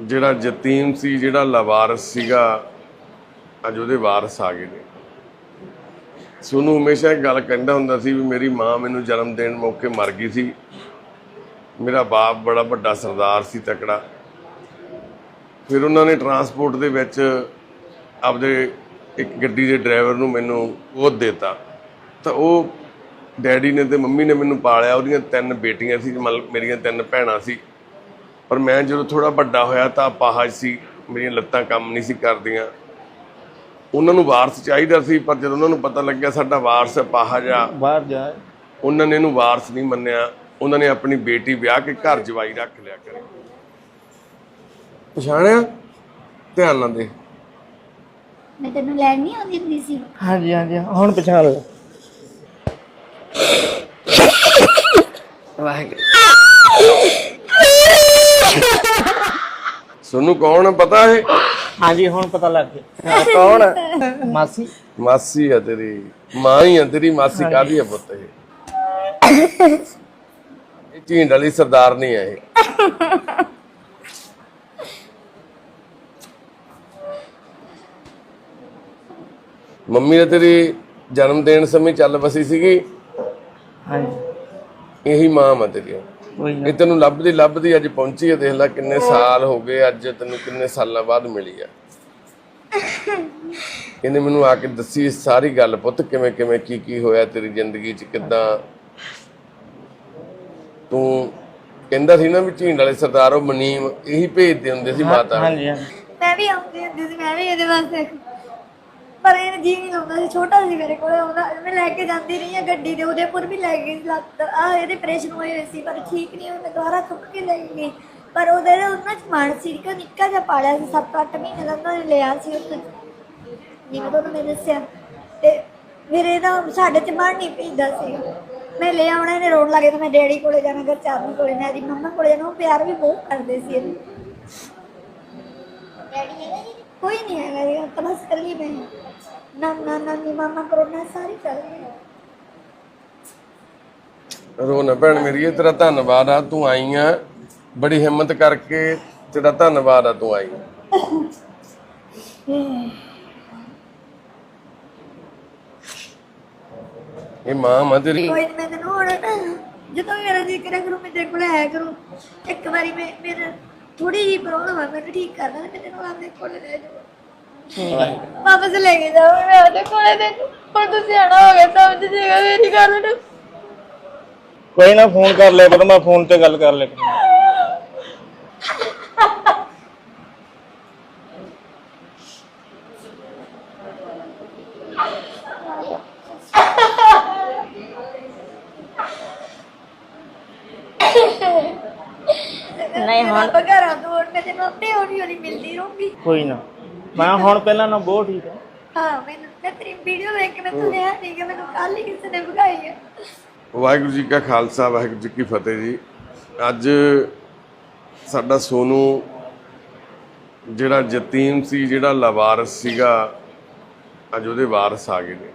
ਜਿਹੜਾ ਯਤੀਮ ਸੀ, ਜਿਹੜਾ ਲਵਾਰਸ ਸੀਗਾ, ਅੱਜ ਉਹਦੇ ਵਾਰਸ ਆ ਗਏ ਨੇ। ਸੋਨੂੰ ਹਮੇਸ਼ਾ ਇੱਕ ਗੱਲ ਕਹਿੰਦਾ ਹੁੰਦਾ ਸੀ ਵੀ ਮੇਰੀ ਮਾਂ ਮੈਨੂੰ ਜਨਮ ਦੇਣ ਮੌਕੇ ਮਰ ਗਈ ਸੀ। ਮੇਰਾ ਬਾਪ ਬੜਾ ਵੱਡਾ ਸਰਦਾਰ ਸੀ ਤਕੜਾ। ਫਿਰ ਉਹਨਾਂ ਨੇ ਟਰਾਂਸਪੋਰਟ ਦੇ ਵਿੱਚ ਆਪਦੇ ਇੱਕ ਗੱਡੀ ਦੇ ਡਰਾਈਵਰ ਨੂੰ ਮੈਨੂੰ ਉਹ ਦਿੱਤਾ। ਤਾਂ ਉਹ ਡੈਡੀ ਨੇ ਤੇ ਮੰਮੀ ਨੇ ਮੈਨੂੰ ਪਾਲਿਆ, ਉਹਦੀਆਂ ਤਿੰਨ ਬੇਟੀਆਂ ਸੀ, ਮਤਲਬ ਮੇਰੀਆਂ ਤਿੰਨ ਭੈਣਾਂ ਸੀ। ਪਰ ਮੈਂ ਜਦੋਂ ਥੋੜਾ ਵੱਡਾ ਹੋਇਆ ਤਾਂ ਅਪਾਹਜ ਸੀ ਮੇਰੀਆਂ ਲੱਤਾਂ ਕੰਮ ਨਹੀਂ ਸੀ ਕਰਦੀਆਂ। ਉਹਨਾਂ ਨੂੰ ਵਾਰਸ ਚਾਹੀਦਾ ਸੀ ਪਰ ਜਦੋਂ ਉਹਨਾਂ ਨੂੰ ਪਤਾ ਲੱਗਿਆ ਸਾਡਾ ਵਾਰਸ ਅਪਾਹਜ ਆ ਬਾਹਰ ਜਾ। ਉਹਨਾਂ ਨੇ ਇਹਨੂੰ ਵਾਰਸ ਨਹੀਂ ਮੰਨਿਆ। ਉਹਨਾਂ ਨੇ ਆਪਣੀ ਬੇਟੀ ਵਿਆਹ ਕੇ ਘਰ ਜਵਾਈ ਰੱਖ ਲਿਆ ਕਰੇ। ਪਛਾਣਿਆ? ਧਿਆਨ ਨਾਲ ਦੇ ਮੈਂ ਤੈਨੂੰ ਲੈਣ ਨਹੀਂ ਆਉਂਦੀ ਹੁੰਦੀ ਸੀ। ਹਾਂਜੀ ਹਾਂਜੀ ਹੁਣ ਪਛਾਣ ਲਿਆ ਵਾਹਿਗੁਰੂ। ਸੋਨੂੰ ਕੌਣ ਆ ਪਤਾ ਹੈ ਹਾਂਜੀ ਹੁਣ ਪਤਾ ਲੱਗ ਗਿਆ। ਕੌਣ? ਮਾਸੀ। ਮਾਸੀ ਆ ਤੇਰੀ। ਮਾਂ ਹੀ ਆ ਤੇਰੀ ਮਾਸੀ ਕਾਦੀ ਆ ਪੁੱਤ ਇਹ? ਇਹ ਝੀਂਡ ਵਾਲੀ ਸਰਦਾਰ ਨਹੀਂ ਆ ਇਹ। ਮੰਮੀ ਨੇ ਤੇਰੀ ਜਨਮ ਦੇਣ ਸਮੇਂ ਚੱਲ ਵਸੀ ਸੀਗੀ? ਹਾਂਜੀ। ਇਹੀ ਮਾਂ ਆ ਤੇਰੀ। ਇਹ ਤੈਨੂੰ ਲੱਭਦੀ ਲੱਭਦੀ ਅੱਜ ਪਹੁੰਚੀ ਹੈ ਦੇਖ ਲੈ ਕਿੰਨੇ ਸਾਲ ਹੋ ਗਏ ਅੱਜ ਤੈਨੂੰ ਕਿੰਨੇ ਸਾਲਾਂ ਬਾਅਦ ਮਿਲੀ ਆ ਇਹਨੇ ਮੈਨੂੰ ਆ ਕੇ ਦੱਸੀ ਸਾਰੀ ਗੱਲ ਪੁੱਤ ਕਿਵੇਂ ਕਿਵੇਂ ਕੀ ਕੀ ਹੋਇਆ ਤੇਰੀ ਜ਼ਿੰਦਗੀ 'ਚ ਕਿੱਦਾਂ? ਤੂੰ ਕਹਿੰਦਾ ਸੀ ਨਾ ਵੀ ਝੀਂਡ ਵਾਲੇ ਸਰਦਾਰ ਉਹ ਮਨੀਮ ਇਹੀ ਭੇਜਦੇ ਹੁੰਦੇ ਸੀ ਮਾਤਾ ਹਾਂਜੀ। ਮੈਂ ਵੀ ਆਉਂਦੀ ਹੁੰਦੀ ਸੀ ਮੈਂ ਵੀ ਇਹਦੇ ਵਾਸਤੇ। ਪਰ ਇਹ ਜੀ ਨਹੀਂ ਲਾਉਂਦਾ ਸੀ ਛੋਟਾ ਸੀ ਮੇਰੇ ਕੋਲ ਉਹਦਾ ਮੈਂ ਲੈ ਕੇ ਜਾਂਦੀ ਰਹੀ ਹਾਂ ਗੱਡੀ ਦੇ ਉਦੇਪੁਰ ਵੀ ਲੈ ਗਈ ਲੱਤ। ਆ ਇਹਦੇ ਆਪਰੇਸ਼ਨ ਹੋਏ ਹੋਏ ਸੀ ਪਰ ਠੀਕ ਨਹੀਂ ਹੋਇਆ ਮੈਂ ਦੁਬਾਰਾ ਚੁੱਕ ਕੇ ਲੈ ਗਈ। ਪਰ ਉਹਦੇ ਉਹਨਾਂ ਚ ਮਾਨ ਸੀ ਕਿ ਨਿੱਕਾ ਜਿਹਾ ਪਾਲਿਆ ਸੀ 7-8 ਮਹੀਨੇ ਦਾ ਉਹਨਾਂ ਨੇ ਲਿਆ ਸੀ ਉਹ ਜਿਵੇਂ ਤੁਹਾਨੂੰ ਮੈਂ ਦੱਸਿਆ। ਤੇ ਮੇਰੇ ਦਾ ਸਾਡੇ ਚ ਮਨ ਨਹੀਂ ਪੈਂਦਾ ਸੀ। ਮੈਂ ਲੈ ਆਉਣਾ ਇਹਨੇ ਰੋਣ ਲੱਗੇ ਤਾਂ ਮੈਂ ਡੈਡੀ ਕੋਲੇ ਜਾਣਾ ਘਰ ਚਾਰੂ ਕੋਲੇ ਮੈਂ ਦੀ ਮੰਮਾ ਕੋਲੇ ਜਾਣਾ ਉਹ ਪਿਆਰ ਵੀ ਬਹੁਤ ਕਰਦੇ ਸੀ ਇਹਨੂੰ। ਡੈਡੀ ਹੈਗਾ ਜੀ? ਕੋਈ ਨਹੀਂ ਹੈਗਾ ਜੀ। ਨਾ ਨਾ ਨਾ ਨੀ ਮਾਮਾ ਕਰੋਨਾ ਸਾਰੀ ਚੱਲ ਰਹੀ ਹੈ। ਰੋ ਨਾ ਭੈਣ ਮੇਰੀ ਇਹ ਤੇਰਾ ਧੰਨਵਾਦ ਆ ਤੂੰ ਆਈ ਆ। ਬੜੀ ਹਿੰਮਤ ਕਰਕੇ ਤੇਰਾ ਧੰਨਵਾਦ ਆ ਤੂੰ ਆਈ। ਇਹ ਮਾਂ ਮਾਂ ਤੇਰੀ। ਕੋਈ ਨੀ, ਮੈਂ ਤੈਨੂੰ ਹੁਣ ਨਾ। ਜਦੋਂ ਵੀ ਮੇਰਾ ਜੀ ਕਰਿਆ ਕਰੂ ਮੈਂ ਤੇਰੇ ਕੋਲ ਆਇਆ ਕਰੂ। ਇੱਕ ਵਾਰੀ ਮੈਂ ਮੇਰਾ ਥੋੜੀ ਜਿਹੀ ਪ੍ਰੋਬਲਮ ਆ ਮੈਂ ਠੀਕ ਕਰ ਦਾਂ ਮੈਂ ਤੈਨੂੰ ਆਪਣੇ ਕੋਲ ਲੈ ਜਾਵਾਂ। ਵਾਪਸ ਲੈ ਕੇ ਜਾਓ ਮੈਂ ਉਹਦੇ ਕੋਲੇ ਦੇ ਪਰ ਤੁਸੀਂ ਆਣਾ ਹੋ ਗਿਆ ਸਮਝ ਜੇਗਾ ਮੇਰੀ ਗੱਲ ਨੂੰ। ਕੋਈ ਨਾ ਫੋਨ ਕਰ ਲਿਆ ਕਰੋ ਮੈਂ ਫੋਨ ਤੇ ਗੱਲ ਕਰ ਕਰੂੰ ਨਹੀਂ ਹੁਣ ਘਰਾਂ ਤੋਂ ਹੁਣ ਮੈਂ ਤੈਨੂੰ ਆਪੇ ਹੌਲੀ ਹੌਲੀ ਮਿਲਦੀ ਰਹੂੰਗੀ। ਕੋਈ ਨਾ। ਮੈਂ ਹੁਣ ਪਹਿਲਾਂ ਨਾ ਬਹੁਤ ਠੀਕ ਹੈ। ਹਾਂ ਮੈਨੂੰ ਮੈਂ ਤੇਰੀ ਵੀਡੀਓ ਵੇਖ ਕੇ ਮੈਂ ਸੁਣਿਆ ਨਹੀਂ ਕਿ ਮੈਨੂੰ ਕੱਲ ਹੀ ਕਿਸੇ ਨੇ ਵਿਖਾਈ ਹੈ। ਵਾਹਿਗੁਰੂ ਜੀ ਕਾ ਖਾਲਸਾ ਵਾਹਿਗੁਰੂ ਜੀ ਕੀ ਫਤਿਹ ਜੀ। ਅੱਜ ਸਾਡਾ ਸੋਨੂ ਜਿਹੜਾ ਯਤੀਮ ਸੀ ਜਿਹੜਾ ਲਾਵਾਰਸ ਸੀਗਾ ਅੱਜ ਉਹਦੇ ਵਾਰਸ ਆ ਗਏ ਨੇ।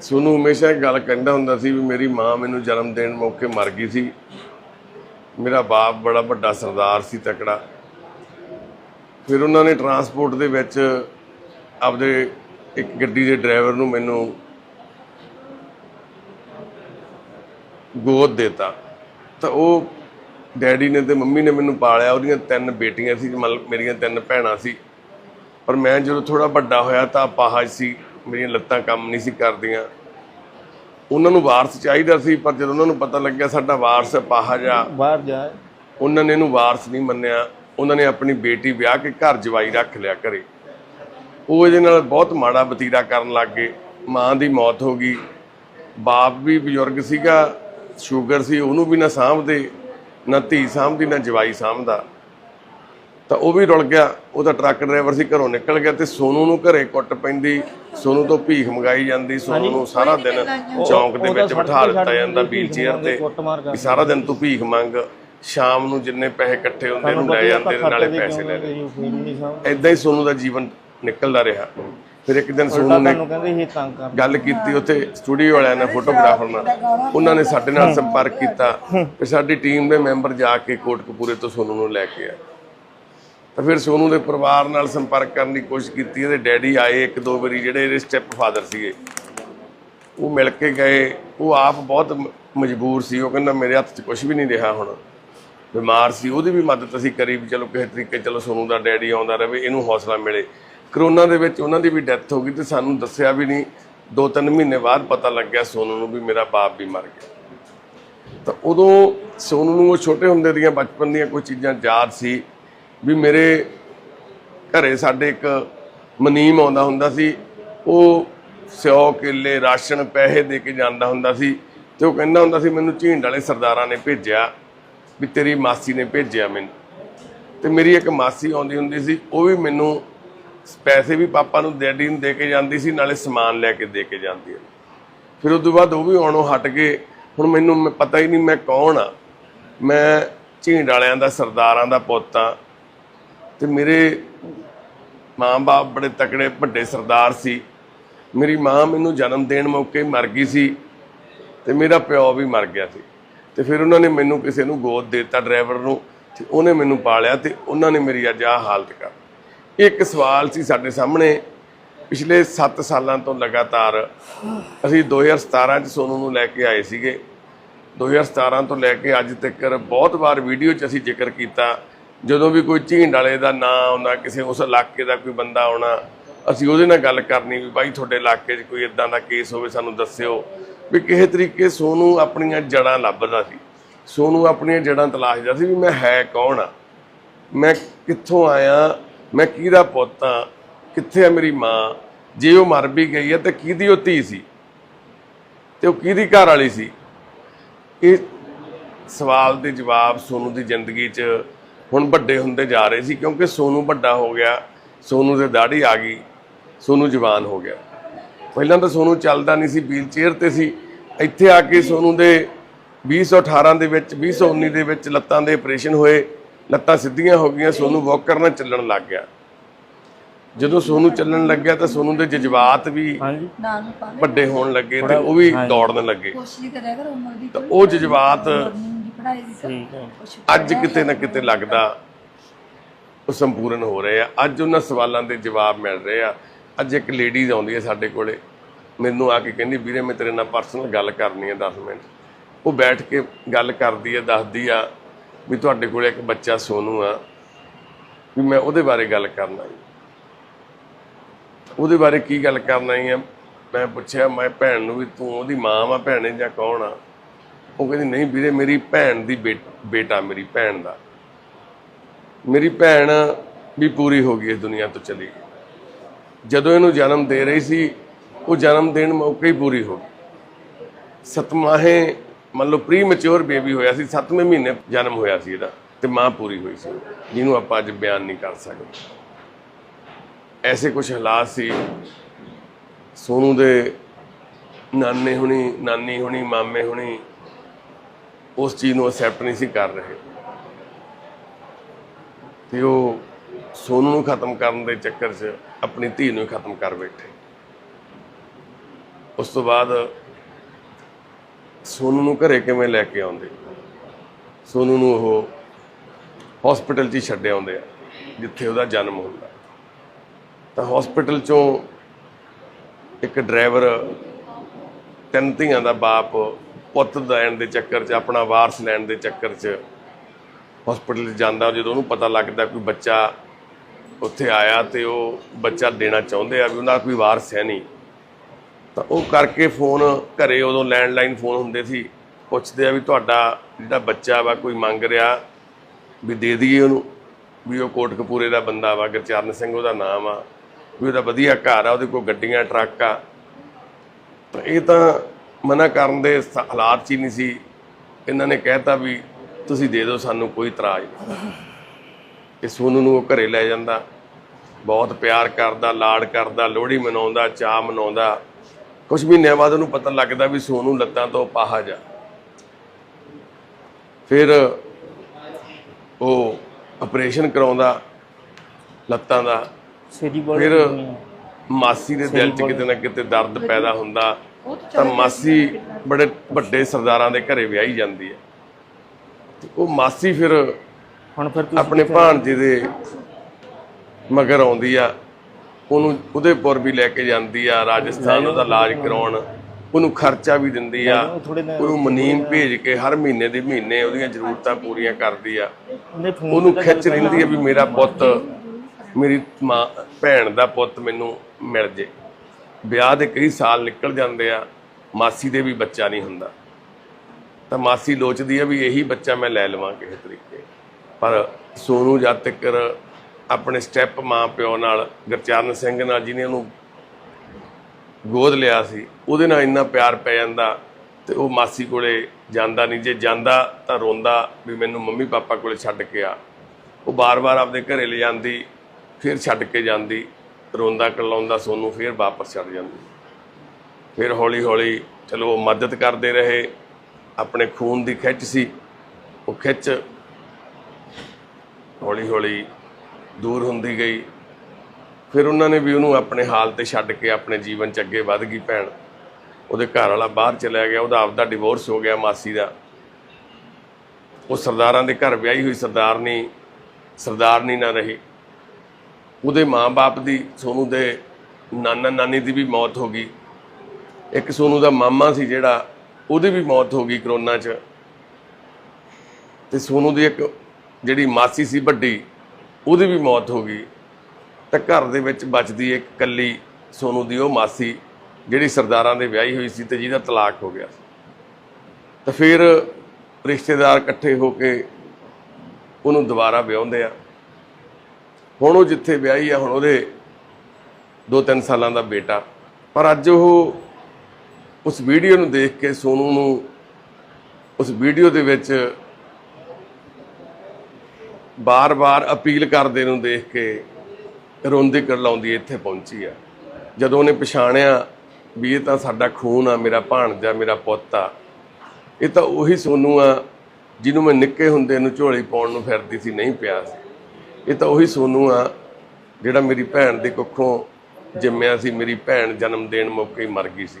ਸੋਨੂ ਹਮੇਸ਼ਾ ਇੱਕ ਗੱਲ ਕਹਿੰਦਾ ਹੁੰਦਾ ਸੀ ਵੀ ਮੇਰੀ ਮਾਂ ਮੈਨੂੰ ਜਨਮ ਦੇਣ ਮੌਕੇ ਮਰ ਗਈ ਸੀ। ਮੇਰਾ ਬਾਪ ਬੜਾ ਵੱਡਾ ਸਰਦਾਰ ਸੀ ਤਕੜਾ। ਫਿਰ ਉਹਨਾਂ ਨੇ ਟਰਾਂਸਪੋਰਟ ਦੇ ਵਿੱਚ ਆਪਦੇ ਇੱਕ ਗੱਡੀ ਦੇ ਡਰਾਈਵਰ ਨੂੰ ਮੈਨੂੰ ਗੋਦ ਦੇਤਾ। ਤਾਂ ਉਹ ਡੈਡੀ ਨੇ ਤੇ ਮੰਮੀ ਨੇ ਮੈਨੂੰ ਪਾਲਿਆ ਉਹਦੀਆਂ ਤਿੰਨ ਬੇਟੀਆਂ ਸੀ ਮਤਲਬ ਮੇਰੀਆਂ ਤਿੰਨ ਭੈਣਾਂ ਸੀ। ਪਰ ਮੈਂ ਜਦੋਂ ਥੋੜਾ ਵੱਡਾ ਹੋਇਆ ਤਾਂ ਅਪਾਹਜ ਸੀ ਮੇਰੀਆਂ ਲੱਤਾਂ ਕੰਮ ਨਹੀਂ ਸੀ ਕਰਦੀਆਂ। ਉਹਨਾਂ ਨੂੰ ਵਾਰਸ ਚਾਹੀਦਾ ਸੀ ਪਰ ਜਦੋਂ ਉਹਨਾਂ ਨੂੰ ਪਤਾ ਲੱਗਿਆ ਸਾਡਾ ਵਾਰਸ ਅਪਾਹਜ ਆ ਬਾਹਰ ਜਾ। ਉਹਨਾਂ ਨੇ ਇਹਨੂੰ ਵਾਰਸ ਨਹੀਂ ਮੰਨਿਆ। ਉਹਨਾਂ ਨੇ ਆਪਣੀ ਬੇਟੀ ਵਿਆਹ ਕੇ ਘਰ ਜਵਾਈ ਰੱਖ ਲਿਆ ਘਰੇ। ਉਹ ਇਹਦੇ ਨਾਲ ਬਹੁਤ ਮਾੜਾ ਵਤੀਰਾ ਕਰਨ ਲੱਗ ਗਏ। ਮਾਂ ਦੀ ਮੌਤ ਹੋ ਗਈ। ਬਾਪ ਵੀ ਬਜ਼ੁਰਗ ਸੀਗਾ ਸ਼ੂਗਰ ਸੀ ਉਹਨੂੰ ਵੀ ਨਾ ਸਾਂਭਦੇ ਨਾ ਧੀ ਸਾਂਭਦੀ ਨਾ ਜਵਾਈ ਸਾਂਭਦਾ। ਤਾਂ ਉਹ ਵੀ ਰੁਲ ਗਿਆ। ਉਹਦਾ ਟਰੱਕ ਡਰਾਈਵਰ ਸੀ ਘਰੋਂ ਨਿਕਲ ਗਿਆ ਤੇ ਸੋਨੂ ਨੂੰ ਘਰੇ ਕੁੱਟ ਪੈਂਦੀ। ਸੋਨੂ ਤੋਂ ਭੀਖ ਮੰਗਾਈ ਜਾਂਦੀ। ਸੋਨੂ ਨੂੰ ਸਾਰਾ ਦਿਨ ਚੌਂਕ ਦੇ ਵਿੱਚ ਬਿਠਾ ਦਿੱਤਾ ਜਾਂਦਾ ਵੀਲ ਚੇਅਰ ਤੇ ਸਾਰਾ ਦਿਨ ਤੂੰ ਭੀਖ ਮੰਗ। ਸ਼ਾਮ ਨੂੰ ਜਿੰਨੇ ਪੈਸੇ ਇਕੱਠੇ ਹੁੰਦੇ ਇਹਨੂੰ ਲੈ ਜਾਂਦੇ ਤੇ ਨਾਲੇ ਪੈਸੇ ਲੈ ਲੈ ਐਦਾਂ ਹੀ ਸੋਨੂ ਦਾ ਜੀਵਨ ਨਿਕਲਦਾ ਰਿਹਾ। ਫਿਰ ਇੱਕ ਦਿਨ ਸੋਨੂ ਨੇ ਗੱਲ ਕੀਤੀ ਉੱਥੇ ਸਟੂਡੀਓ ਵਾਲਿਆਂ ਨੇ ਫੋਟੋਗ੍ਰਾਫਰ ਨਾਲ। ਉਹਨਾਂ ਨੇ ਸਾਡੇ ਨਾਲ ਸੰਪਰਕ ਕੀਤਾ। ਤੇ ਸਾਡੀ ਟੀਮ ਦੇ ਮੈਂਬਰ ਜਾ ਕੇ ਕੋਟਕਪੂਰੇ ਤੋਂ ਸੋਨੂ ਨੂੰ ਲੈ ਕੇ ਆ ਤਾਂ ਫਿਰ ਸੋਨੂ ਦੇ ਪਰਿਵਾਰ ਨਾਲ ਸੰਪਰਕ ਕਰਨ ਦੀ ਕੋਸ਼ਿਸ਼ ਕੀਤੀ। ਇਹਦੇ ਡੈਡੀ ਆਏ ਇੱਕ ਦੋ ਵਾਰੀ ਜਿਹੜੇ ਇਹਦੇ ਸਟੈਪ ਫਾਦਰ ਸੀਗੇ। ਉਹ ਮਿਲ ਕੇ ਗਏ। ਉਹ ਆਪ ਬਹੁਤ ਮਜਬੂਰ ਸੀ। ਉਹ ਕਹਿੰਦਾ ਮੇਰੇ ਹੱਥ 'ਚ ਕੁਝ ਵੀ ਨਹੀਂ ਰਿਹਾ ਹੁਣ। ਬਿਮਾਰ ਸੀ, ਉਹਦੀ ਵੀ ਮਦਦ ਅਸੀਂ ਕਰੀ ਵੀ ਚਲੋ ਕਿਸੇ ਤਰੀਕੇ ਚਲੋ ਸੋਨੂ ਦਾ ਡੈਡੀ ਆਉਂਦਾ ਰਹੇ ਇਹਨੂੰ ਹੌਸਲਾ ਮਿਲੇ। ਕਰੋਨਾ ਦੇ ਵਿੱਚ ਉਹਨਾਂ ਦੀ ਵੀ ਡੈਥ ਹੋ ਗਈ ਤੇ ਸਾਨੂੰ ਦੱਸਿਆ ਵੀ ਨਹੀਂ। ਦੋ ਤਿੰਨ ਮਹੀਨੇ ਬਾਅਦ ਪਤਾ ਲੱਗਿਆ ਸੋਨੂ ਨੂੰ ਵੀ ਮੇਰਾ ਬਾਪ ਵੀ ਮਰ ਗਿਆ। ਤਾਂ ਉਦੋਂ ਸੋਨੂ ਨੂੰ ਉਹ ਛੋਟੇ ਹੁੰਦੇ ਦੀਆਂ ਬਚਪਨ ਦੀਆਂ ਕੋਈ ਚੀਜ਼ਾਂ ਯਾਦ ਸੀ ਵੀ ਮੇਰੇ ਘਰੇ ਸਾਡੇ ਇੱਕ ਮਨੀਮ ਆਉਂਦਾ ਹੁੰਦਾ ਸੀ। ਉਹ ਸਿਓ, ਕੇਲੇ, ਰਾਸ਼ਨ, ਪੈਸੇ ਦੇ ਕੇ ਜਾਂਦਾ ਹੁੰਦਾ ਸੀ ਤੇ ਉਹ ਕਹਿੰਦਾ ਹੁੰਦਾ ਸੀ, ਮੈਨੂੰ ਝੀਂਡ ਵਾਲੇ ਸਰਦਾਰਾਂ ਨੇ ਭੇਜਿਆ। ਵੀ ਤੇਰੀ ਮਾਸੀ ਨੇ ਭੇਜਿਆ ਮੈਨੂੰ। ਤੇ ਮੇਰੀ ਇੱਕ ਮਾਸੀ ਆਉਂਦੀ ਹੁੰਦੀ ਸੀ, ਉਹ ਵੀ ਮੈਨੂੰ ਪੈਸੇ ਵੀ ਪਾਪਾ ਨੂੰ ਡੈਡੀ ਨੂੰ ਦੇ ਕੇ ਜਾਂਦੀ ਸੀ, ਨਾਲੇ ਸਮਾਨ ਲੈ ਕੇ ਦੇ ਕੇ ਜਾਂਦੀ ਹੈ। ਫਿਰ ਉਸ ਤੋਂ ਬਾਅਦ ਉਹ ਵੀ ਆਉਣੋਂ ਹਟ ਗਏ ਹੁਣ ਮੈਨੂੰ ਮੈਂ ਪਤਾ ਹੀ ਨਹੀਂ ਮੈਂ ਕੌਣ ਆ। ਮੈਂ ਝੀਂਡ ਵਾਲਿਆਂ ਦਾ, ਸਰਦਾਰਾਂ ਦਾ ਪੁੱਤ ਆ। ਤੇ ਮੇਰੇ ਮਾਂ-ਬਾਪ ਬੜੇ ਤਕੜੇ, ਵੱਡੇ ਸਰਦਾਰ ਸੀ। ਮੇਰੀ ਮਾਂ ਮੈਨੂੰ ਜਨਮ ਦੇਣ ਮੌਕੇ ਮਰ ਗਈ ਸੀ, ਤੇ ਮੇਰਾ ਪਿਓ ਵੀ ਮਰ ਗਿਆ ਸੀ। ਤੇ ਫਿਰ ਉਹਨਾਂ ਨੇ ਮੈਨੂੰ ਕਿਸੇ ਨੂੰ ਗੋਦ ਦਿੱਤਾ ਡਰਾਈਵਰ ਨੂੰ ਤੇ ਉਹਨੇ ਮੈਨੂੰ ਪਾਲਿਆ ਤੇ ਉਹਨਾਂ ਨੇ ਮੇਰੀ ਅੱਜ ਆਹ ਹਾਲਤ ਕਰ ਇੱਕ ਸਵਾਲ ਸੀ ਸਾਡੇ ਸਾਹਮਣੇ। ਪਿਛਲੇ 7 ਸਾਲਾਂ ਤੋਂ ਲਗਾਤਾਰ ਅਸੀਂ 2017 ਚ ਸੋਨੂ ਨੂੰ ਲੈ ਕੇ ਆਏ ਸੀਗੇ। 2017 ਤੋਂ ਲੈ ਕੇ ਅੱਜ ਤੱਕ ਬਹੁਤ ਵਾਰ ਵੀਡੀਓ 'ਚ ਅਸੀਂ ਜ਼ਿਕਰ ਕੀਤਾ। ਜਦੋਂ ਵੀ ਕੋਈ ਝੀਂਡ ਵਾਲੇ ਦਾ ਨਾਂ ਆਉਣਾ ਕਿਸੇ ਉਸ ਇਲਾਕੇ ਦਾ ਕੋਈ ਬੰਦਾ ਆਉਣਾ, ਅਸੀਂ ਉਹਦੇ ਨਾਲ ਗੱਲ ਕਰਨੀ ਵੀ ਬਾਈ ਤੁਹਾਡੇ ਇਲਾਕੇ 'ਚ ਕੋਈ ਇਦਾਂ ਦਾ ਕੇਸ ਹੋਵੇ ਸਾਨੂੰ ਦੱਸਿਓ। ਵੀ ਕਿਸੇ ਤਰੀਕੇ ਸੋਨੂੰ ਆਪਣੀਆਂ ਜੜਾਂ ਲੱਭਦਾ ਸੀ। ਸੋਨੂੰ ਆਪਣੀਆਂ ਜੜਾਂ ਤਲਾਸ਼ਦਾ ਸੀ ਵੀ ਮੈਂ ਹੈ ਕੌਣ ਆ? ਮੈਂ ਕਿੱਥੋਂ ਆਇਆ? ਮੈਂ ਕਿਹਦਾ ਪੁੱਤ ਆ? ਕਿੱਥੇ ਆ ਮੇਰੀ ਮਾਂ? ਜੇ ਉਹ ਮਰ ਵੀ ਗਈ ਹੈ ਤਾਂ ਕਿਹਦੀ ਉਹ ਧੀ ਸੀ? ਤੇ ਉਹ ਕਿਹਦੀ ਘਰ ਵਾਲੀ ਸੀ? ਇਹ ਸਵਾਲ ਦੇ ਜਵਾਬ ਸੋਨੂ ਦੀ ਜ਼ਿੰਦਗੀ 'ਚ ਹੁਣ ਵੱਡੇ ਹੁੰਦੇ ਜਾ ਰਹੇ ਸੀ ਕਿਉਂਕਿ ਸੋਨੂ ਵੱਡਾ ਹੋ ਗਿਆ, ਸੋਨੂ ਦੇ ਦਾੜੀ ਆ ਗਈ, ਸੋਨੂ ਜਵਾਨ ਹੋ ਗਿਆ। ਪਹਿਲਾਂ ਤਾਂ ਸੋਨੂ ਚੱਲਦਾ ਨਹੀਂ ਸੀ ਵੀਲ ਚੇਅਰ ਤੇ ਸੀ। ਇੱਥੇ ਆ ਕੇ ਸੋਨੂ ਦੇ 2018 ਦੇ ਵਿੱਚ 2019 ਦੇ ਵਿੱਚ ਲੱਤਾਂ ਦੇ ਆਪਰੇਸ਼ਨ ਹੋਏ। ਲੱਤਾਂ ਸਿੱਧੀਆਂ ਹੋ ਗਈਆਂ ਸੋਨੂ ਵਾਕਰ ਨਾਲ ਚੱਲਣ ਲੱਗ ਗਿਆ। ਜਦੋਂ ਸੋਨੂ ਚੱਲਣ ਲੱਗਿਆ ਤਾਂ ਸੋਨੂ ਦੇ ਜਜ਼ਬਾਤ ਵੀ ਵੱਡੇ ਹੋਣ ਲੱਗੇ ਤੇ ਉਹ ਵੀ ਦੌੜਨ ਲੱਗੇ। ਤਾਂ ਉਹ ਜਜ਼ਬਾਤ ਅੱਜ ਕਿਤੇ ਨਾ ਕਿਤੇ ਲੱਗਦਾ ਉਹ ਸੰਪੂਰਨ ਹੋ ਰਹੇ ਆ। ਅੱਜ ਉਹਨਾਂ ਸਵਾਲਾਂ ਦੇ ਜਵਾਬ ਮਿਲ ਰਹੇ ਆ। ਅੱਜ ਇੱਕ ਲੇਡੀਜ਼ ਆਉਂਦੀ ਹੈ ਸਾਡੇ ਕੋਲੇ। ਮੈਨੂੰ ਆ ਕੇ ਕਹਿੰਦੀ, ਵੀਰੇ, ਮੈਂ ਤੇਰੇ ਨਾਲ ਪਰਸਨਲ ਗੱਲ ਕਰਨੀ ਹੈ 10 ਮਿੰਟ। ਉਹ ਬੈਠ ਕੇ ਗੱਲ ਕਰਦੀ ਹੈ, ਦੱਸਦੀ ਆ ਵੀ ਤੁਹਾਡੇ ਕੋਲੇ ਇੱਕ ਬੱਚਾ ਸੋਨੂ ਆ, ਵੀ ਮੈਂ ਉਹਦੇ ਬਾਰੇ ਗੱਲ ਕਰਨਾ ਹੈ ਉਹਦੇ ਬਾਰੇ ਕੀ ਗੱਲ ਕਰਨਾ ਹੈ? ਮੈਂ ਪੁੱਛਿਆ, ਮੈਂ ਭੈਣ ਨੂੰ ਵੀ, ਤੂੰ ਉਹਦੀ ਮਾਂ ਵਾ ਭੈਣੇ ਜਾਂ ਕੌਣ ਆ? ਉਹ ਕਹਿੰਦੀ, ਨਹੀਂ ਵੀਰੇ, ਮੇਰੀ ਭੈਣ ਦੀ ਬੇ- ਬੇਟਾ ਮੇਰੀ ਭੈਣ ਦਾ। ਮੇਰੀ ਭੈਣ ਵੀ ਪੂਰੀ ਹੋ ਗਈ ਇਸ ਦੁਨੀਆ ਤੋਂ ਚਲੀ ਗਈ। ਜਦੋਂ ਇਹਨੂੰ ਜਨਮ ਦੇ ਰਹੀ ਸੀ, ਉਹ ਜਨਮ ਦੇਣ ਮੌਕੇ ਹੀ ਪੂਰੀ ਹੋ ਗਈ। ਸਤਮਾਹੇ ਮੰਨ ਲਓ ਪ੍ਰੀ ਮੈਚੁਰ ਬੇਬੀ ਹੋਇਆ ਸੀ 7ਵੇਂ ਮਹੀਨੇ ਜਨਮ ਹੋਇਆ ਸੀ ਇਹਦਾ ਤੇ ਮਾਂ ਪੂਰੀ ਹੋਈ ਸੀ। ਜਿਹਨੂੰ ਆਪਾਂ ਅੱਜ ਬਿਆਨ ਨਹੀਂ ਕਰ ਸਕਦੇ। ਐਸੇ ਕੁਝ ਹਾਲਾਤ ਸੀ। ਸੋਨੂ ਦੇ ਨਾਨੇ ਹੁਣੀ, ਨਾਨੀ ਹੁਣੀ, ਮਾਮੇ ਹੁਣੀ ਉਸ ਚੀਜ਼ ਨੂੰ ਅਸੈਪਟ ਨਹੀਂ ਸੀ ਕਰ ਰਹੇ। ਤੇ ਉਹ ਸੋਨੂੰ ਨੂੰ ਖਤਮ ਕਰਨ ਦੇ ਚੱਕਰ 'ਚ ਆਪਣੀ ਧੀ ਨੂੰ ਹੀ ਖਤਮ ਕਰ ਬੈਠੇ। ਉਸ ਤੋਂ ਬਾਅਦ ਸੋਨੂੰ ਨੂੰ ਘਰੇ ਕਿਵੇਂ ਲੈ ਕੇ ਆਉਂਦੇ? ਸੋਨੂੰ ਨੂੰ ਉਹ ਹਸਪੀਟਲ 'ਚ ਹੀ ਛੱਡ ਆਉਂਦੇ ਆ, ਜਿੱਥੇ ਉਹਦਾ ਜਨਮ ਹੁੰਦਾ। ਤਾਂ ਹਸਪੀਟਲ 'ਚੋਂ ਇੱਕ ਡਰਾਈਵਰ ਤਿੰਨ ਧੀਆਂ ਦਾ ਬਾਪ ਪੁੱਤ ਲੈਣ ਦੇ ਚੱਕਰ 'ਚ, ਆਪਣਾ ਵਾਰਸ ਲੈਣ ਦੇ ਚੱਕਰ 'ਚ ਹਸਪੀਟਲ 'ਚ ਜਾਂਦਾ। ਜਦੋਂ ਉਹਨੂੰ ਪਤਾ ਲੱਗਦਾ ਕੋਈ ਬੱਚਾ ਉੱਥੇ ਆਇਆ ਤੇ ਉਹ ਬੱਚਾ ਦੇਣਾ ਚਾਹੁੰਦੇ ਆ ਵੀ ਉਹਨਾਂ ਦਾ ਕੋਈ ਵਾਰਸ ਹੈ ਨਹੀਂ। ਤਾਂ ਉਹ ਕਰਕੇ ਫੋਨ ਘਰੇ ਉਦੋਂ ਲੈਂਡਲਾਈਨ ਫੋਨ ਹੁੰਦੇ ਸੀ। ਪੁੱਛਦੇ ਆ ਵੀ ਤੁਹਾਡਾ ਜਿਹੜਾ ਬੱਚਾ ਵਾ ਕੋਈ ਮੰਗ ਰਿਹਾ ਵੀ ਦੇ ਦਈਏ ਉਹਨੂੰ, ਵੀ ਉਹ ਕੋਟਕਪੂਰੇ ਦਾ ਬੰਦਾ ਵਾ, ਗੁਰਚਰਨ ਸਿੰਘ ਉਹਦਾ ਨਾਮ ਆ, ਵੀ ਉਹਦਾ ਵਧੀਆ ਘਰ ਆ, ਉਹਦੇ ਕੋਲ ਗੱਡੀਆਂ, ਟਰੱਕ ਆ। ਤਾਂ ਇਹ ਤਾਂ ਮਨਾ ਕਰਨ ਦੇ ਹਾਲਾਤ 'ਚ ਹੀ ਨਹੀਂ ਸੀ। ਇਹਨਾਂ ਨੇ ਕਹਿਤਾ ਵੀ ਤੁਸੀਂ ਦੇ ਦਿਓ ਸਾਨੂੰ ਕੋਈ ਇਤਰਾਜ਼। ਨਹੀਂ ਇਹ ਸੋਨੂ ਨੂੰ ਉਹ ਘਰੇ ਲੈ ਜਾਂਦਾ। ਬਹੁਤ ਪਿਆਰ ਕਰਦਾ ਲਾਡ ਕਰਦਾ ਲੋਹੜੀ ਮਨਾਉਂਦਾ ਚਾਹ ਮਨਾਉਂਦਾ। ਕੁਝ ਮਹੀਨਿਆਂ ਬਾਅਦ ਉਹਨੂੰ ਪਤਾ ਲੱਗਦਾ ਵੀ ਸੋਨੂ ਲੱਤਾਂ ਤੋਂ ਪਾਹਜ ਆ ਫਿਰ ਉਹ ਆਪਰੇਸ਼ਨ ਕਰਾਉਂਦਾ ਲੱਤਾਂ ਦਾ। ਫਿਰ ਮਾਸੀ ਦੇ ਦਿਲ 'ਚ ਕਿਤੇ ਨਾ ਕਿਤੇ ਦਰਦ ਪੈਦਾ ਹੁੰਦਾ ਤਾਂ ਮਾਸੀ ਬੜੇ ਵੱਡੇ ਸਰਦਾਰਾਂ ਦੇ ਘਰੇ ਵਿਆਹੀ ਜਾਂਦੀ ਹੈ ਉਹ ਮਾਸੀ ਫਿਰ ਹੁਣ ਫਿਰ ਆਪਣੇ ਭਾਣਜੇ ਦੇ ਮਗਰ ਆਉਂਦੀ ਆ ਉਹਨੂੰ ਉਦੇਪੁਰ ਵੀ ਲੈ ਕੇ ਜਾਂਦੀ ਆ ਰਾਜਸਥਾਨ ਉਹਦਾ ਇਲਾਜ ਕਰਾਉਣ ਉਹਨੂੰ ਖਰਚਾ ਵੀ ਦਿੰਦੀ ਆ ਉਹਨੂੰ ਮਨੀਮ ਭੇਜ ਕੇ ਹਰ ਮਹੀਨੇ ਦੇ ਮਹੀਨੇ ਉਹਦੀਆਂ ਜ਼ਰੂਰਤਾਂ ਪੂਰੀਆਂ ਕਰਦੀ ਆ। ਉਹਨੂੰ ਖਿੱਚ ਰਹਿੰਦੀ ਆ ਵੀ ਮੇਰਾ ਪੁੱਤ ਮੇਰੀ ਮਾਂ ਭੈਣ ਦਾ ਪੁੱਤ ਮੈਨੂੰ ਮਿਲ ਜੇ। ਵਿਆਹ ਦੇ ਕਈ ਸਾਲ ਨਿਕਲ ਜਾਂਦੇ ਆ ਮਾਸੀ ਦੇ ਵੀ ਬੱਚਾ ਨਹੀਂ ਹੁੰਦਾ। ਤਾਂ ਮਾਸੀ ਲੋਚਦੀ ਆ ਵੀ ਇਹੀ ਬੱਚਾ ਮੈਂ ਲੈ ਲਵਾਂ ਕਿਸੇ ਤਰੀਕੇ। ਪਰ ਸੋਨੂੰ ਜਦ ਤੱਕ ਆਪਣੇ ਸਟੈਪ ਮਾਂ ਪਿਓ ਨਾਲ, ਗੁਰਚਰਨ ਸਿੰਘ ਨਾਲ ਜਿਹਨੇ ਉਹਨੂੰ ਗੋਦ ਲਿਆ ਸੀ, ਉਹਦੇ ਨਾਲ ਇੰਨਾ ਪਿਆਰ ਪੈ ਜਾਂਦਾ ਤੇ ਉਹ ਮਾਸੀ ਕੋਲੇ ਜਾਂਦਾ ਨਹੀਂ। ਜੇ ਜਾਂਦਾ ਤਾਂ ਰੋਂਦਾ ਵੀ ਮੈਨੂੰ ਮੰਮੀ ਪਾਪਾ ਕੋਲੇ ਛੱਡ ਕੇ ਆ। ਉਹ ਬਾਰ-ਬਾਰ ਆਪਦੇ ਘਰੇ ਲੈ ਜਾਂਦੀ, ਫਿਰ ਛੱਡ ਕੇ ਜਾਂਦੀ, ਰੋਂਦਾ, ਕਲਾਉਂਦਾ, ਸੋਨੂੰ ਫਿਰ ਵਾਪਸ ਛੱਡ ਜਾਂਦੀ। ਫਿਰ ਹੌਲੀ-ਹੌਲੀ ਚਲੋ ਉਹ ਮਦਦ ਕਰਦੇ ਰਹੇ, ਆਪਣੇ ਖੂਨ ਦੀ ਖਿੱਚ ਸੀ, ਉਹ ਖਿੱਚ। ਹੌਲੀ-ਹੌਲੀ ਦੂਰ ਹੁੰਦੀ ਗਈ। ਫਿਰ ਉਹਨਾਂ ਨੇ ਵੀ ਉਹਨੂੰ ਆਪਣੇ ਹਾਲ ਤੇ ਛੱਡ ਕੇ ਆਪਣੇ ਜੀਵਨ ਚ ਅੱਗੇ ਵਧ ਗਈ ਭੈਣ। ਉਹਦੇ ਘਰ ਵਾਲਾ ਬਾਹਰ ਚਲਿਆ ਗਿਆ, ਉਹਦਾ ਆਪਦਾ ਡਿਵੋਰਸ ਹੋ ਗਿਆ ਮਾਸੀ ਦਾ। ਉਹ ਸਰਦਾਰਾਂ ਦੇ ਘਰ ਵਿਆਹੀ ਹੋਈ ਸਰਦਾਰਨੀ ਸਰਦਾਰਨੀ ਨਾ ਰਹੀ। ਉਹਦੇ ਮਾਂ-ਬਾਪ ਦੀ, ਸੋਨੂ ਦੇ ਨਾਨਾ ਨਾਨੀ ਦੀ ਵੀ ਮੌਤ ਹੋ ਗਈ। ਇੱਕ ਸੋਨੂ ਦਾ ਮਾਮਾ ਸੀ ਜਿਹੜਾ, ਉਹਦੀ ਵੀ ਮੌਤ ਹੋ ਗਈ ਕਰੋਨਾ 'ਚ। ਤੇ ਸੋਨੂ ਦੀ ਇੱਕ ਜਿਹੜੀ ਮਾਸੀ ਸੀ ਵੱਡੀ ਉਹਦੀ ਵੀ ਮੌਤ ਹੋ ਗਈ। ਤਾਂ ਘਰ ਦੇ ਵਿੱਚ ਬਚਦੀ ਇੱਕ ਕੱਲੀ ਸੋਨੂ ਦੀ ਉਹ ਮਾਸੀ, ਜਿਹੜੀ ਸਰਦਾਰਾਂ ਦੇ ਵਿਆਹੀ ਹੋਈ ਸੀ ਤੇ ਜਿਹਦਾ ਤਲਾਕ ਹੋ ਗਿਆ ਸੀ। ਤਾਂ ਫਿਰ ਰਿਸ਼ਤੇਦਾਰ ਇਕੱਠੇ ਹੋ ਕੇ ਉਹਨੂੰ ਦੁਬਾਰਾ ਵਿਆਹੁੰਦੇ ਆ। ਹੁਣ ਉਹ ਜਿੱਥੇ ਵਿਆਹੀ ਆ, ਹੁਣ ਉਹਦੇ 2-3 ਸਾਲਾਂ ਦਾ ਬੇਟਾ। ਪਰ ਅੱਜ ਉਹ ਉਸ ਵੀਡੀਓ ਨੂੰ ਦੇਖ ਕੇ ਸੋਨੂ ਨੂੰ ਉਸ ਵੀਡੀਓ ਦੇ ਵਿੱਚ ਬਾਰ-ਬਾਰ ਅਪੀਲ ਕਰਦੇ ਨੂੰ ਦੇਖ ਕੇ ਰੋਂਦੀ ਕਰਲਾਉਂਦੀ ਇੱਥੇ ਪਹੁੰਚੀ ਆ। ਜਦੋਂ ਉਹਨੇ ਪਛਾਣਿਆ ਵੀ ਇਹ ਤਾਂ ਸਾਡਾ ਖੂਨ ਆ, ਮੇਰਾ ਭਾਣਜਾ, ਮੇਰਾ ਪੁੱਤ ਆ, ਇਹ ਤਾਂ ਉਹੀ ਸੋਨੂ ਆ ਜਿਹਨੂੰ ਮੈਂ ਨਿੱਕੇ ਹੁੰਦੇ ਨੂੰ ਝੋਲੀ ਪਾਉਣ ਨੂੰ ਫਿਰਦੀ ਸੀ, ਨਹੀਂ ਪਿਆ ਸੀ। ਇਹ ਤਾਂ ਉਹੀ ਸੋਨੂ ਆ ਜਿਹੜਾ ਮੇਰੀ ਭੈਣ ਦੇ ਕੁੱਖੋਂ ਜੰਮਿਆ ਸੀ, ਮੇਰੀ ਭੈਣ ਜਨਮ ਦੇਣ ਮੌਕੇ ਹੀ ਮਰ ਗਈ ਸੀ।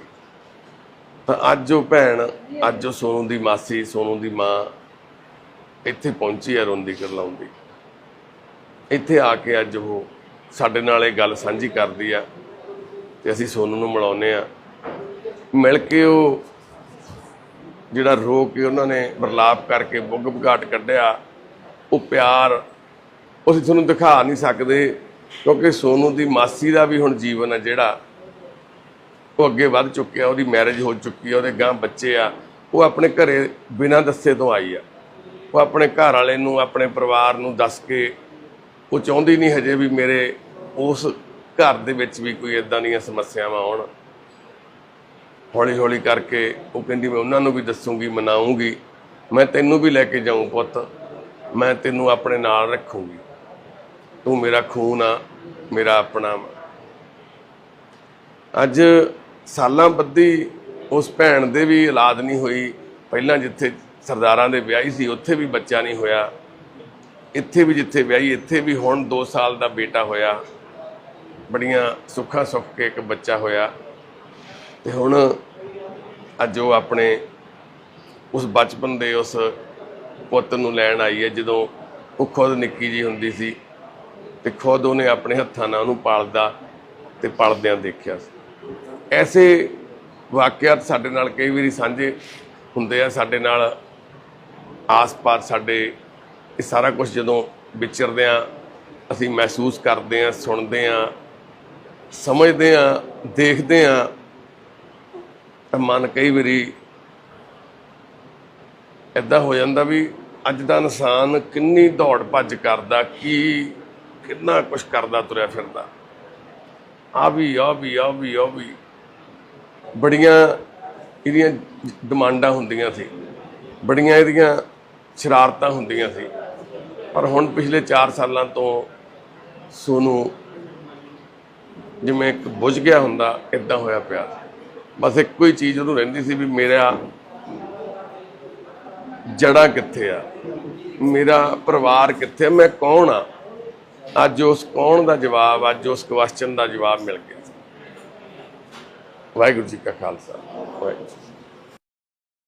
ਤਾਂ ਅੱਜ ਉਹ ਭੈਣ, ਅੱਜ ਉਹ ਸੋਨੂ ਦੀ ਮਾਸੀ, ਸੋਨੂ ਦੀ ਮਾਂ ਇੱਥੇ ਪਹੁੰਚੀ ਆ ਰੋਂਦੀ ਕਰਲਾਉਂਦੀ। ਇੱਥੇ ਆ ਕੇ ਅੱਜ ਉਹ ਸਾਡੇ ਨਾਲ ਇਹ ਗੱਲ ਸਾਂਝੀ ਕਰਦੀ ਆ ਤੇ ਅਸੀਂ ਸੋਨੂੰ ਨੂੰ ਮਿਲਾਉਨੇ ਆ। ਮਿਲ ਕੇ ਉਹ ਜਿਹੜਾ ਰੋ ਕੇ ਉਹਨਾਂ ਨੇ ਬਰਲਾਪ ਕਰਕੇ ਬੁੱਗ ਬਗਾਟ ਕੱਢਿਆ, ਉਹ ਪਿਆਰ, ਉਹ ਅਸੀਂ ਤੁਹਾਨੂੰ ਦਿਖਾ ਨਹੀਂ ਸਕਦੇ ਕਿਉਂਕਿ ਸੋਨੂ ਦੀ ਮਾਸੀ ਦਾ ਵੀ ਹੁਣ ਜੀਵਨ ਹੈ ਜਿਹੜਾ, ਉਹ ਅੱਗੇ ਵੱਧ ਚੁੱਕਿਆ, ਉਹਦੀ ਮੈਰਿਜ ਹੋ ਚੁੱਕੀ ਹੈ ਉਹਦੇ ਗਾਂ ਬੱਚੇ ਆ, ਉਹ ਆਪਣੇ ਘਰੇ ਬਿਨਾਂ ਦੱਸੇ ਤੋਂ ਆਈ ਆ। ਉਹ ਆਪਣੇ ਘਰ ਵਾਲੇ ਨੂੰ, ਆਪਣੇ ਪਰਿਵਾਰ ਨੂੰ ਦੱਸ ਕੇ ਉਹ ਚਾਹੁੰਦੀ ਨਹੀਂ ਹਜੇ ਵੀ ਮੇਰੇ ਉਸ ਘਰ ਦੇ ਵਿੱਚ ਵੀ ਕੋਈ ਇਦਾਂ ਦੀਆਂ ਸਮੱਸਿਆਵਾਂ ਆਉਣ। ਹੌਲੀ ਹੌਲੀ ਕਰਕੇ ਉਹ ਕਹਿੰਦੀ, ਮੈਂ ਉਹਨਾਂ ਨੂੰ ਵੀ ਦੱਸੂਗੀ ਮਨਾਉਂਗੀ ਮੈਂ ਤੈਨੂੰ ਵੀ ਲੈ ਕੇ ਜਾਊਂ ਪੁੱਤ। ਮੈਂ ਤੈਨੂੰ ਆਪਣੇ ਨਾਲ ਰੱਖੂੰਗੀ। ਤੂੰ ਮੇਰਾ ਖੂਨ ਆ, ਮੇਰਾ ਆਪਣਾ ਵਾ। ਅੱਜ ਸਾਲਾਂ ਬੱਧੀ ਉਸ ਭੈਣ ਦੇ ਵੀ ਔਲਾਦ ਨਹੀਂ ਹੋਈ। ਪਹਿਲਾਂ ਜਿੱਥੇ ਸਰਦਾਰਾਂ ਦੇ ਵਿਆਹੀ ਸੀ, ਉੱਥੇ ਵੀ ਬੱਚਾ ਨਹੀਂ ਹੋਇਆ। ਇੱਥੇ ਵੀ ਜਿੱਥੇ ਵਿਆਹੀ, ਇੱਥੇ ਵੀ ਹੁਣ 2 ਸਾਲ ਦਾ ਬੇਟਾ ਹੋਇਆ। ਬੜੀਆਂ ਸੁੱਖਾਂ ਸੁੱਖ ਕੇ ਇੱਕ ਬੱਚਾ ਹੋਇਆ। ਤੇ ਹੁਣ ਅੱਜ ਉਹ ਆਪਣੇ ਉਸ ਬਚਪਨ ਦੇ ਉਸ ਪੁੱਤ ਨੂੰ ਲੈਣ ਆਈ ਹੈ, ਜਦੋਂ ਉਹ ਖੁਦ ਨਿੱਕੀ ਜੀ ਹੁੰਦੀ ਸੀ ਤੇ ਖੁਦ ਉਹਨੇ ਆਪਣੇ ਹੱਥਾਂ ਨਾਲ ਉਹਨੂੰ ਪਾਲਦਾ ਤੇ ਪਲਦਿਆਂ ਦੇਖਿਆ ਸੀ। ਐਸੇ ਵਾਕਿਆਤ ਸਾਡੇ ਨਾਲ ਕਈ ਵਾਰੀ ਸਾਂਝੇ ਹੁੰਦੇ ਆ, ਸਾਡੇ ਨਾਲ ਆਸ-ਪਾਸ ਸਾਡੇ ਇਹ ਸਾਰਾ ਕੁਝ ਜਦੋਂ ਵਿਚਰਦੇ ਆ ਅਸੀਂ ਮਹਿਸੂਸ ਕਰਦੇ ਆ ਸੁਣਦੇ ਆ ਸਮਝਦੇ ਆ ਦੇਖਦੇ ਆ ਤਾਂ ਮਨ ਕਈ ਵਾਰੀ ਇਦਾਂ ਹੋ ਜਾਂਦਾ ਵੀ ਅੱਜ ਦਾ ਇਨਸਾਨ ਕਿੰਨੀ ਦੌੜ ਭੱਜ ਕਰਦਾ, ਕੀ, ਕਿੰਨਾ ਕੁਝ ਕਰਦਾ, ਤੁਰਿਆ ਫਿਰਦਾ। ਆ ਵੀ ਆ ਵੀ ਆ ਵੀ ਆ ਵੀ। ਬੜੀਆਂ ਇਹਦੀਆਂ ਡਿਮਾਂਡਾਂ ਹੁੰਦੀਆਂ ਸੀ। ਬੜੀਆਂ ਇਹਦੀਆਂ ਸ਼ਰਾਰਤਾਂ ਹੁੰਦੀਆਂ ਸੀ। ਪਰ ਹੁਣ ਪਿਛਲੇ 4 ਸਾਲਾਂ ਤੋਂ ਸੋਨੂੰ ਜਿਵੇਂ ਇੱਕ ਬੁਝ ਗਿਆ ਹੁੰਦਾ ਇਦਾਂ ਹੋਇਆ ਪਿਆ। ਬਸ ਇੱਕੋ ਹੀ ਚੀਜ਼ ਉਹਨੂੰ ਰਹਿੰਦੀ ਸੀ ਵੀ ਮੇਰਾ ਜੜਾ ਕਿੱਥੇ ਆ? ਮੇਰਾ ਪਰਿਵਾਰ ਕਿੱਥੇ ਮੈਂ ਕੌਣ ਆ? ਅੱਜ ਉਸ ਕੌਣ ਦਾ ਜਵਾਬ, ਅੱਜ ਉਸ ਕੁਐਸਚਨ ਦਾ ਜਵਾਬ ਮਿਲ ਗਿਆ। ਵਾਹਿਗੁਰੂ ਜੀ ਕਾ ਖਾਲਸਾ। ਵਾਹਿਗੁਰੂ